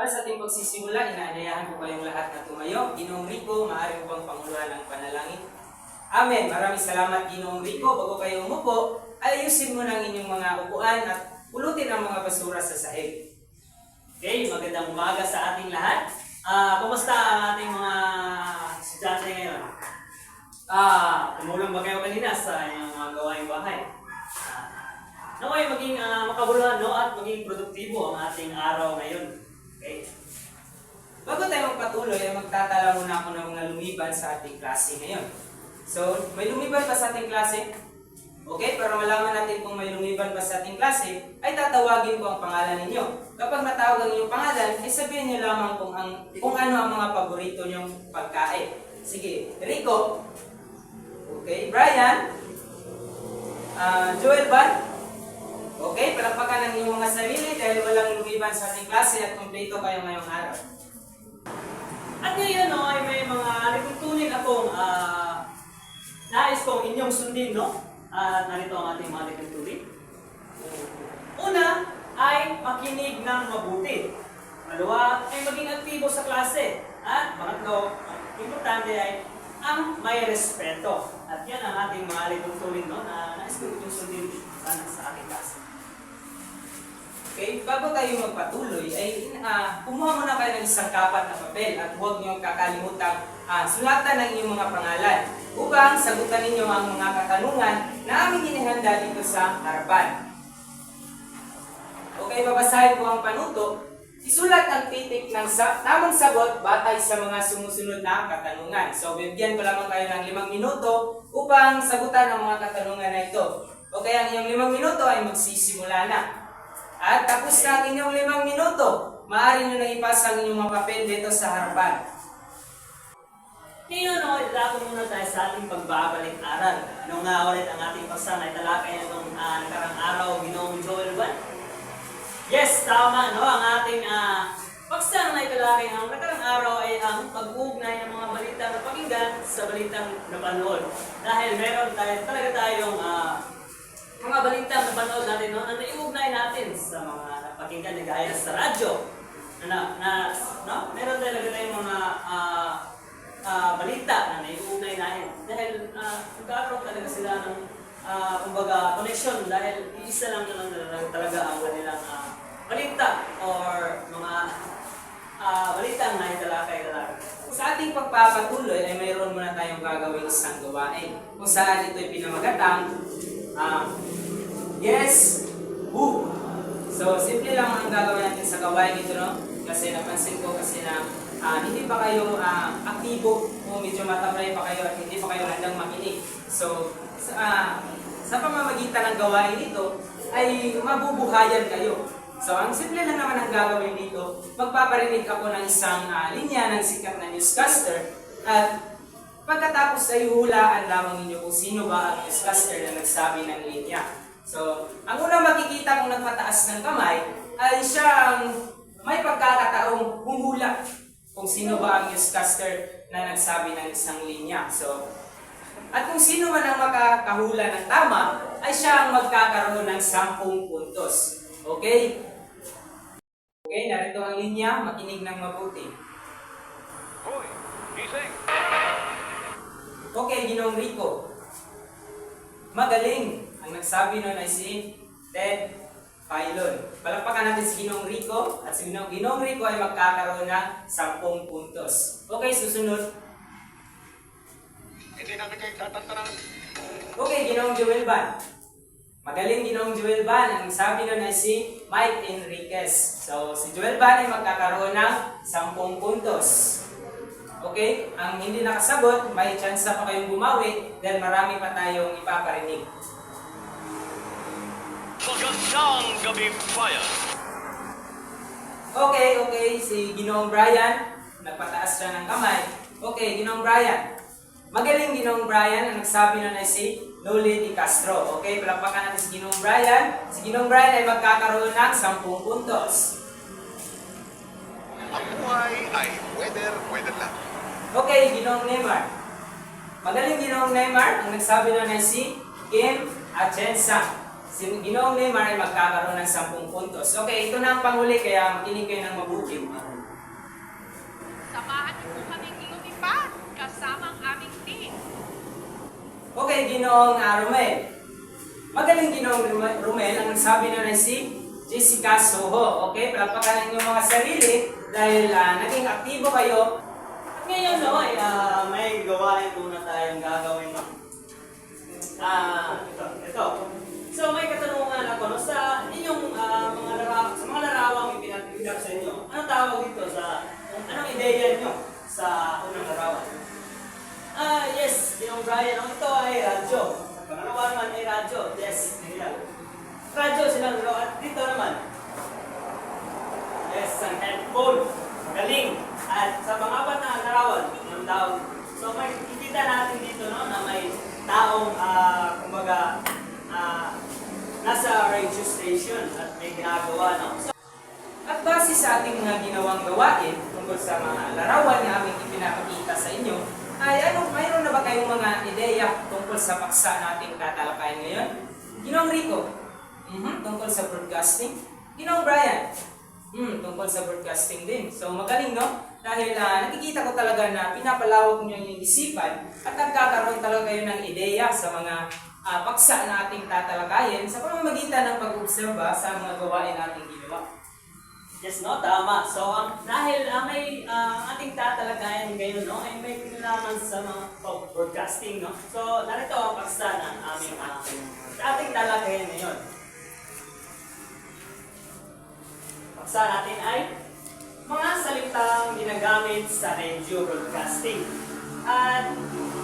Para sa ating pagsisimula, inaanyayahan ko kayong lahat na tumayo. Ginoong Rico, maaari ko bang panguluhan ng panalangin? Amen. Maraming salamat, Ginoong Rico. Bago kayo umupo, ayusin mo ng inyong mga upuan at pulutin ang mga basura sa sahig. Okay, magandang umaga sa ating lahat. Ah, kumusta ang ating mga estudyante ngayon? Ah, tumulong ba kayo kanina sa inyong mga gawaing bahay? Ah, naway maging ah, makabuluhan no at maging produktibo ang ating araw ngayon. Okay? Bago tayo magpatuloy, ay magtatala muna ako ng mga lumiban sa ating klase ngayon. So, may lumiban pa sa ating klase? Okay, para malaman natin kung may lumiban pa sa ating klase, ay tatawagin ko ang pangalan ninyo. Kapag natawag ang inyong pangalan, ay sabihin niyo lamang kung, ang, kung ano ang mga paborito niyong pagkain. Sige, Rico. Okay, Brian. Ah, Joel ba? Okay, palakpakan ang inyong mga sarili dahil walang lumiban sa ating klase at kumpleto kayo ngayong araw. At ngayon no, ay may mga lipuntunin akong ah, nais kong inyong sundin, no? At narito ang ating mga lipuntunin. Una ay makinig ng mabuti. Pangalawa ay maging aktibo sa klase. At pangatlo, ang importante ay ang may respeto. At yan ang ating mga lipuntunin, no? Na nais ko inyong sundin sana sa ating klase. Okay, bago tayo magpatuloy, ay uh, kumuha muna kayo ng isang kapat na papel at huwag niyong kakalimutang ah, sulatan ng inyong mga pangalan upang sagutan ninyo ang mga katanungan na aming inihanda dito sa harapan. Okay, babasahin ko ang panuto. Isulat ang titik ng sa tamang sagot batay sa mga sumusunod na katanungan. So, bibigyan ko lamang kayo ng limang minuto upang sagutan ang mga katanungan na ito. Okay, ang iyong limang minuto ay magsisimula na. At tapos na ang inyong limang minuto, maaari nyo na ipasa ang inyong mga papel dito sa harapan. Ngayon, no, ilako muna tayo sa ating pagbabalik aral. Ano nga ulit ang ating paksa na italakay nitong uh, nakarang araw, ginoong Joel Ban? Yes, tama, no? Ang ating uh, paksa na italakay ng nakarang araw ay ang pag-uugnay ng mga balita na pakinggan sa balitang napanood. Dahil meron tayo, talaga tayong ah, mga balita na napanood natin, no? Na naiugnay natin sa mga napakinggan na gaya sa radyo. Na, na, no? Meron talaga tayong mga ah, ah, balita na naiugnay natin. Dahil uh, nagkakaroon talaga sila ng ah, kumbaga connection dahil isa lang naman talaga, talaga ang kanilang ah, balita or mga ah, balita na italakay talaga. Sa ating pagpapatuloy ay mayroon muna tayong gagawin isang gawain kung saan ito'y pinamagatang ah, Yes, who? So, simple lang ang gagawin natin sa gawain ito, no? Kasi napansin ko kasi na ah, hindi pa kayo ah, aktibo o medyo matamlay pa kayo at hindi pa kayo handang makinig. So, sa, ah, sa pamamagitan ng gawain ito, ay mabubuhayan kayo. So, ang simple lang naman ang gagawin dito, magpaparinig ako ng isang ah, linya ng sikat na newscaster at pagkatapos ay hulaan lamang ninyo kung sino ba ang newscaster na nagsabi ng linya. So, ang unang makikita kung nagpataas ng kamay ay siya ang may pagkakataong humula kung sino ba ang newscaster na nagsabi ng isang linya. So, at kung sino man ang makakahula ng tama, ay siya ang magkakaroon ng 10 puntos. Okay? Okay, narito ang linya. Makinig ng mabuti. Hoy, gising! Okay, Ginong Rico. Magaling. Ang nagsabi nun ay si Ted Filon. Palakpakan natin si Ginong Rico at si Ginong, Ginong Rico ay magkakaroon ng 10 puntos. Okay, susunod. Hindi namin kayo tatantanan. Okay, Ginong Joel Ban. Magaling Ginong Joel Ban. Ang sabi nun ay si Mike Enriquez. So, si Joel Ban ay magkakaroon ng 10 puntos. Okay? Ang hindi nakasagot, may chance pa kayong bumawi dahil marami pa tayong ipaparinig. Magandang gabi, bayan! Okay, okay. Si Ginoong Brian, nagpataas siya ng kamay. Okay, Ginoong Brian. Magaling Ginoong Brian, ang nagsabi nun ay si Noli Di Castro. Okay, palakpakan natin si Ginoong Brian. Si Ginoong Brian ay magkakaroon ng 10 puntos. Ang buhay ay weather, weather lang. Okay, Ginoong Neymar. Magaling Ginoong Neymar, ang nagsabi nun ay si Kim Atienza. Si Ginoong Neymar ay magkakaroon ng 10 puntos. Okay, ito na ang panghuli, kaya makinig kayo ng mabuti. Samahan niyo po kaming lumipad kasama ang aming team. Okay, Ginoong uh, Romel. Magaling Ginoong Rom- Romel ang nagsabi na si Jessica Soho. Okay, palakpakan ang inyong mga sarili dahil ah, naging aktibo kayo. At ngayon, no, ay ah, may gawain muna tayong gagawin. No? Ideya nyo sa unang larawan? Ah, yes, yung Brian, no, ito ay radyo. Pangalawa naman ay radyo, yes, nila. Radyo silang dalawa, at dito naman, Yes, ang headphone. Galing. At sa pangapat na larawan, yung tawag. So may kikita natin dito no, na may taong, ah, kumbaga, ah, nasa radio station at may ginagawa. No? So, At base sa ating mga ginawang gawain tungkol sa mga larawan na aming ipinapakita sa inyo, ay ano, mayroon na ba kayong mga ideya tungkol sa paksa nating tatalakayin ngayon? Ginoong Rico, mhm, tungkol sa broadcasting. Ginoong Brian, hmm, tungkol sa broadcasting din. So magaling no? Dahil ah, nakikita ko talaga na pinapalawak niyo yung isipan at nagkakaroon talaga kayo ng ideya sa mga ah, paksa na ating tatalakayin sa pamamagitan ng pag-obserba sa mga gawain nating ginawa. Yes, no, tama. So, um, dahil ah, may ah, ang ating tatalakayan ngayon, no, ay may kinalaman sa mga oh, broadcasting, no? So, narito ang paksa ng aming sa ating talakayan ngayon. Paksa natin ay mga salitang ginagamit sa radio broadcasting. At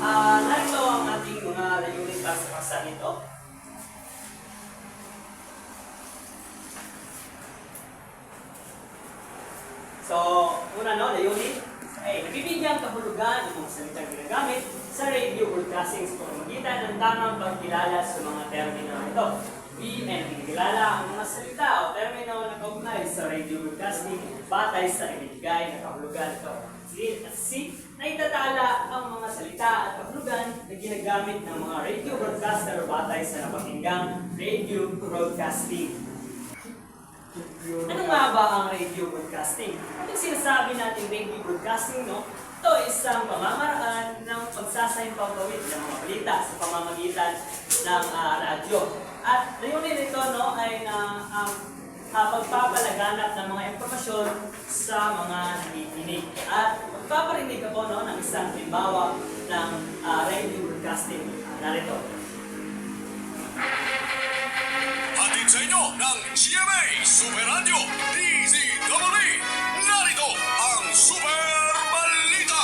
ah, narito ang ating mga layunin para sa paksa nito. So, una no, layunin ay nabibigyan kahulugan ng mga salitang ginagamit sa radio broadcasting sa pamamagitan ng tamang pagkilala sa mga termino ito. We and kinikilala ang mga salita o termino na kaugnay sa radio broadcasting batay sa ibigay na kahulugan ito. C, at C, na itatala ang mga salita at kahulugan na ginagamit ng mga radio broadcaster batay sa napakinggang radio broadcasting. Ano nga ang radio broadcasting? Kapag sinasabi natin radio broadcasting, no, ito ay isang pamamaraan ng pagsasaimpagawid ng mga balita sa pamamagitan ng ah, radyo. At layunin nito no, ay na ang ah, pagpapalaganap ng mga impormasyon sa mga nakikinig. At magpaparinig ako no, ng isang halimbawa ng ah, radio broadcasting. Narito. Hatid sa inyo ng GMA Super Radio DZWB. Narito ang Super Balita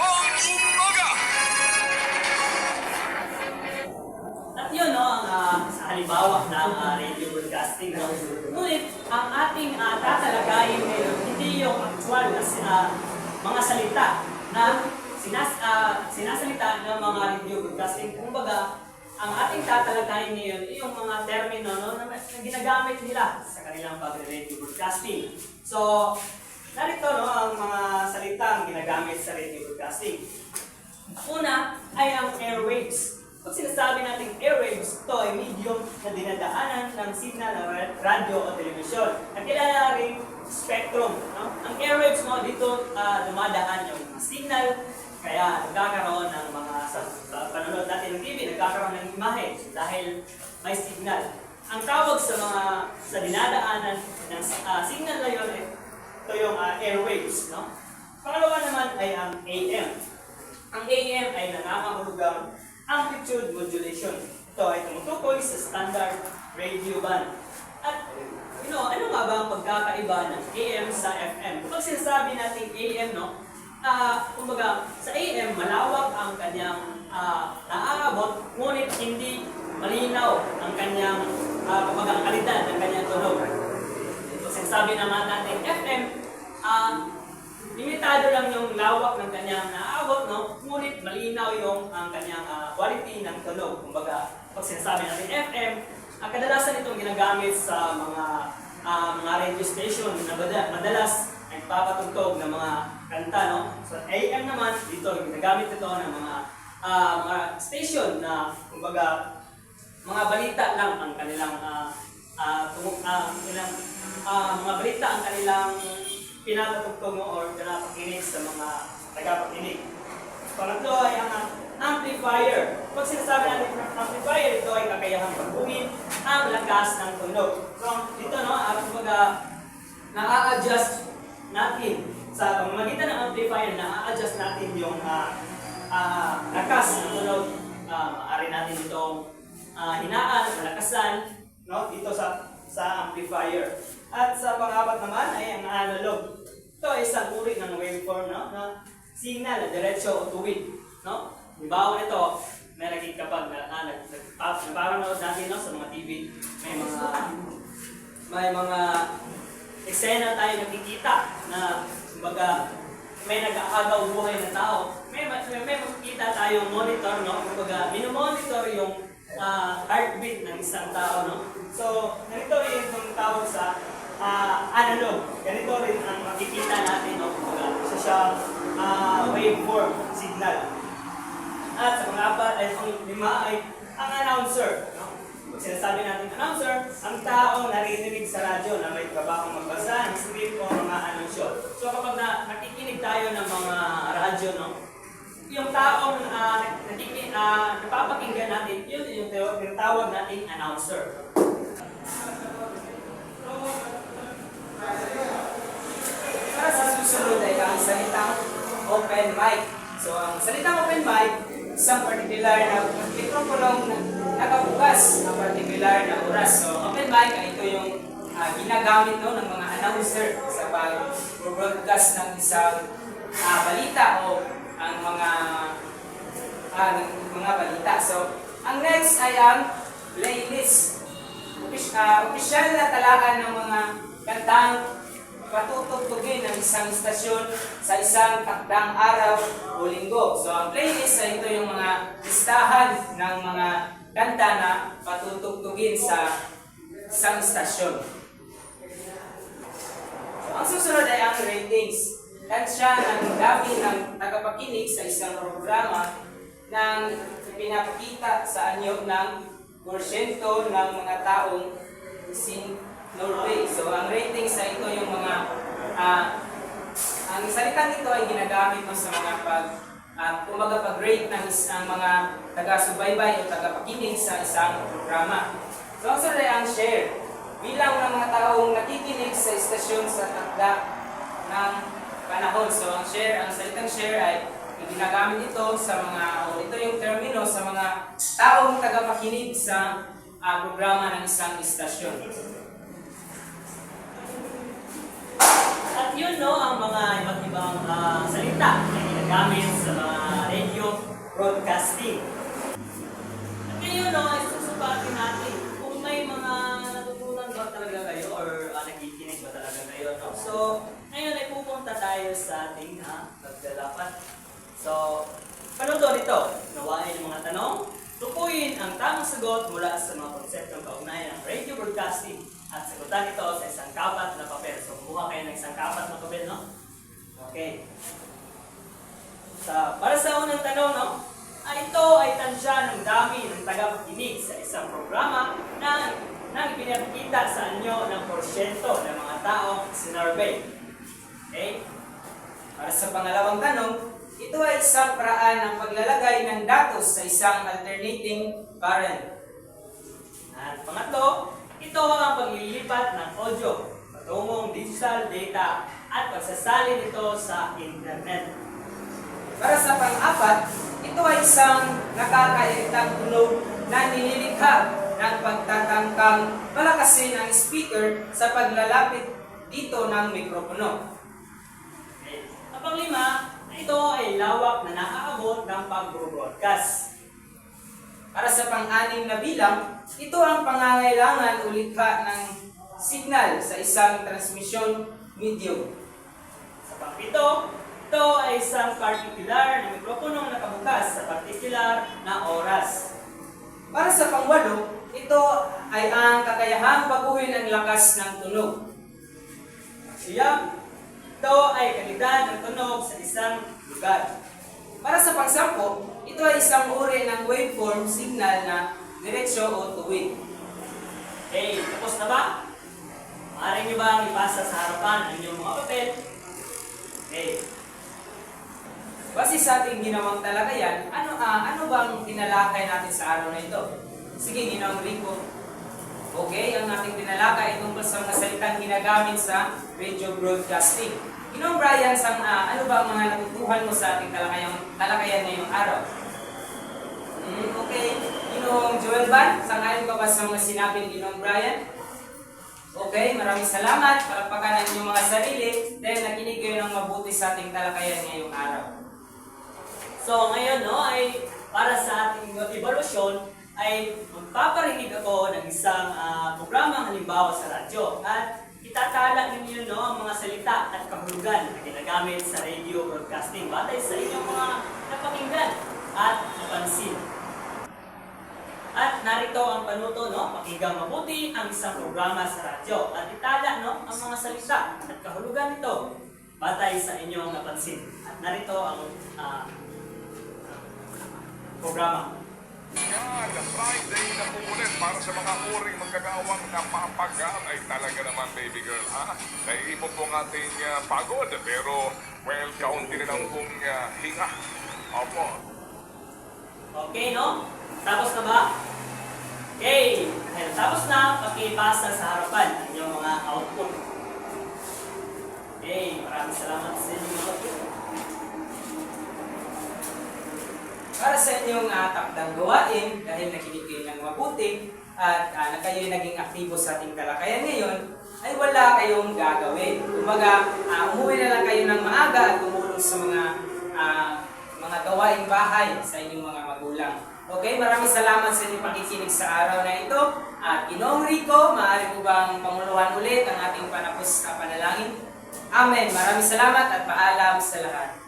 Pang-umaga. At yun, no, ang ah, sa halimbawa ng ah, radio broadcasting. No? Ngunit, ang ating uh, tatalagayin ngayon, hindi yung actual na ah, mga salita na sinas, ah, sinasalita ng mga radio broadcasting. Kumbaga, ang ating tatalagayin ngayon ay yung mga termino no, na, na ginagamit nila sa kanilang pag-radio broadcasting. So, narito no, ang mga salitang ginagamit sa radio broadcasting. Una ay ang airwaves. Pag sinasabi natin airwaves, ito ay medium na dinadaanan ng signal ng ra- radyo o telebisyon. Ang kilala rin spectrum. No? Ang airwaves mo, dito ah, dumadaan yung signal, kaya nagkakaroon ng mga, sa, panonood natin ng TV, nagkakaroon ng imahe dahil may signal. Ang tawag sa mga sa dinadaanan ng ah, signal na yun, ito yung ah, airwaves. No? Pangalawa naman ay ang AM. Ang AM ay nangangahulugang amplitude modulation. Ito ay tumutukoy sa standard radio band. At, you know, ano nga ba ang pagkakaiba ng AM sa FM? Kapag sinasabi natin AM, no, ah, kumbaga, sa AM, malawak ang kanyang ah, naaabot, ngunit hindi malinaw ang kanyang, ah, kumbaga, ang kalidad ng kanyang tunog. Kung sinasabi naman natin FM, ah, limitado lang yung lawak ng kanyang naaabot, no? Ngunit malinaw yung ang kanyang ah, quality ng tunog. Kumbaga, pag sinasabi natin FM, ang kadalasan itong ginagamit sa mga ah, mga radio station na madalas ay papatugtog ng mga kanta, no? So, AM naman, dito, ginagamit ito ng mga ah, mga station na, kumbaga, mga balita lang ang kanilang ah ah tumu- ah, kanilang ah, mga balita ang kanilang pinapatugtog mo or pinapakinig sa mga tagapakinig. Pangatlo ay ang amplifier. Pag sinasabi natin amplifier, ito ay kakayahang pagbuhin ang lakas ng tunog. So, dito no, at kumbaga, na-adjust natin sa pamamagitan ng amplifier, na-adjust natin yung ah, ah, lakas ng tunog. Uh, natin itong ah, hinaan, malakasan, no, dito sa sa amplifier. At sa pang-apat naman ay ang analog. Ito ay isang uri ng waveform, no, na signal na diretso o tuwid, no? Halimbawa nito, may naging kapag na, ah, nag, nag, napapanood natin no, sa mga TV, may mga may mga eksena tayo nakikita na kumbaga may nag-aagaw buhay na tao. May, may, may makikita tayong monitor, no? Kumbaga, minomonitor yung ah, heartbeat ng isang tao, no? So, ganito rin yung tawag sa ah, analog. Ganito rin ang makikita natin, no? Kumbaga, isa siyang ah, waveform signal. At sa mga apat ay lima ay ang announcer. Pag sinasabi natin announcer, ang taong naririnig sa radyo na may trabahong magbasa ng script o mga anunsyo. So kapag na, nakikinig tayo ng mga radyo, no? yung taong uh, nakikinig, ah, napapakinggan natin, yun yung taw- tinatawag nating announcer. Para sa susunod ay ang salitang open mic. So ang salitang open mic, isang particular na mikroponong nakabukas ng particular na oras. So open mic ay ito yung ah, ginagamit no, ng mga announcer sa pag-broadcast ng isang ah, balita o ang mga ah, ng mga balita. So ang next ay ang playlist. Opis- ah, opisyal na talaan ng mga kantang patutugtugin ng isang istasyon sa isang takdang araw o linggo. So ang playlist ay ito yung mga listahan ng mga kanta na patutugtugin sa isang istasyon. So ang susunod ay ang ratings. Tansya ng dami ng tagapakinig sa isang programa nang pinapakita sa anyo ng porsyento ng mga taong sin Norway. So ang ratings ay ito yung mga ah, ang salitang ito ay ginagamit mo sa mga pag uh, kumaga pag-rate ng isang mga taga-subaybay o tagapakinig sa isang programa. So ang ay ang share. Bilang ng mga taong nakikinig sa istasyon sa takda ng panahon. So ang share, ang salitang share ay ginagamit ito sa mga, o ito yung termino sa mga taong tagapakinig sa ah, programa ng isang istasyon. At yun no, ang mga iba't ibang ah, salita na ginagamit sa mga radio broadcasting. At ngayon no, ay susubatin natin kung may mga natutunan ba talaga kayo or ah, nakikinig ba talaga kayo. No? So, ngayon ay pupunta tayo sa ating uh, pagdalapat. So, panuto nito, nawain yung mga tanong, tukuyin ang tamang sagot mula sa mga konseptong kaugnayan ng radio broadcasting at sagutan ito sa isang kapat na papel. So, kumuha kayo ng isang kapat na papel, no? Okay. Sa, para sa unang tanong, no? Ay, ito ay tansya ng dami ng tagapakinig sa isang programa na nang pinapakita sa anyo ng porsyento ng mga taong sinurvey. Okay? Para sa pangalawang tanong, ito ay isang paraan ng paglalagay ng isang alternating current. At pangatlo, ito ang paglilipat ng audio patungong digital data at pagsasalin ito sa internet. Para sa pang-apat, ito ay isang nakakairitang tunog na nililikha ng pagtatangkang palakasin ang speaker sa paglalapit dito ng mikropono. At panglima, ito ay lawak na naaabot ng pag-broadcast. Para sa pang-anim na bilang, ito ang pangangailangan o likha ng signal sa isang transmission medium. Sa pangpito, ito ay isang particular na mikroponong nakabukas sa particular na oras. Para sa pangwalo, ito ay ang kakayahang baguhin ang lakas ng tunog. Siya, ito ay kalidad ng tunog sa isang lugar. Para sa pangsampo, ito ay isang uri ng waveform signal na diretsyo o tuwid. Okay, tapos na ba? Maaari nyo ba ang ipasa sa harapan ang inyong mga papel? Okay. Base sa ating ginawang talakayan, ano, ah, ano bang tinalakay natin sa araw na ito? Sige, ginawang Rico. Okay, ang ating tinalakay ay tungkol sa mga salitang ginagamit sa radio broadcasting. Ginawang Brian, sang, ah, ano ba ang mga natutuhan mo sa ating talakayan, talakayan ngayong araw? Okay. Ginawang Joel Van, sangayon ka ba sa mga sinabi ni Ginawang Brian? Okay, maraming salamat. Palakpakan ang inyong mga sarili dahil nakinig kayo ng mabuti sa ating talakayan ngayong araw. So ngayon no ay para sa ating evaluation ay magpaparinig ako ng isang ah, programang halimbawa sa radyo at itatala ninyo no ang mga salita at kahulugan na ginagamit sa radio broadcasting batay sa inyong mga napakinggan at napansin. At narito ang panuto, no? Pakinggang mabuti ang isang programa sa radyo. At itala, no? Ang mga salita at kahulugan nito batay sa inyong napansin. At narito ang ah, programa. Yan, Friday na po ulit para sa mga uring magkagawang napapagal ay talaga naman, baby girl, ha? Naiipon po ang ating ah, pagod, pero, well, kaunti na lang pong ah, hinga. Opo. Okay, no? Tapos na ba? Okay. Dahil tapos na, pakipasa sa harapan ang inyong mga output. Okay, maraming salamat sa inyong output. Para sa inyong uh, takdang gawain, dahil nakinig kayo ng mabuti at uh, na kayo'y naging aktibo sa ating talakayan ngayon, ay wala kayong gagawin. Kumbaga, uh, umuwi na lang kayo ng maaga at tumulong sa mga ah, mga gawaing bahay sa inyong mga magulang. Okay, maraming salamat sa inyong pakikinig sa araw na ito. At Ginoong Rico, maaari po bang panguluhan ulit ang ating panapos na panalangin? Amen. Maraming salamat at paalam sa lahat.